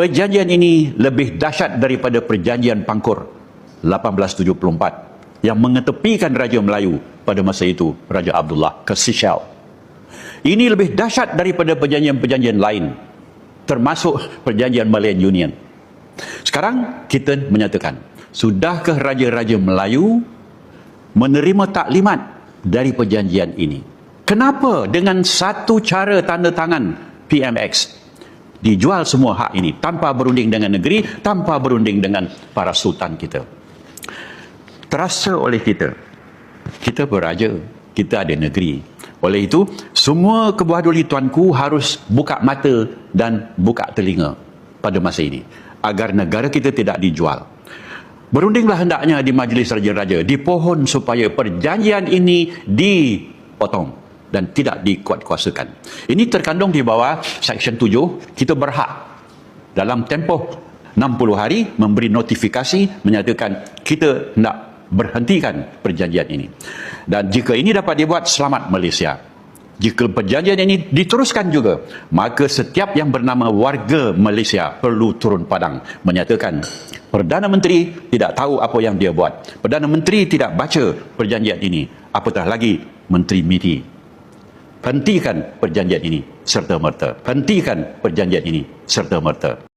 Perjanjian ini lebih dahsyat daripada perjanjian Pangkur 1874 yang mengetepikan Raja Melayu pada masa itu, Raja Abdullah ke Seychelles. Ini lebih dahsyat daripada perjanjian-perjanjian lain termasuk perjanjian Malayan Union. Sekarang kita menyatakan, sudahkah Raja-Raja Melayu menerima taklimat dari perjanjian ini? Kenapa dengan satu cara tanda tangan PMX dijual semua hak ini tanpa berunding dengan negeri, tanpa berunding dengan para sultan kita. Terasa oleh kita. Kita beraja, kita ada negeri. Oleh itu, semua kebuah duli tuanku harus buka mata dan buka telinga pada masa ini agar negara kita tidak dijual. Berundinglah hendaknya di majlis raja-raja, dipohon supaya perjanjian ini dipotong dan tidak dikuatkuasakan. Ini terkandung di bawah Seksyen 7, kita berhak dalam tempoh 60 hari memberi notifikasi menyatakan kita nak berhentikan perjanjian ini. Dan jika ini dapat dibuat, selamat Malaysia. Jika perjanjian ini diteruskan juga, maka setiap yang bernama warga Malaysia perlu turun padang menyatakan Perdana Menteri tidak tahu apa yang dia buat. Perdana Menteri tidak baca perjanjian ini. Apatah lagi Menteri MITI hentikan perjanjian ini serta merta. Hentikan perjanjian ini serta merta.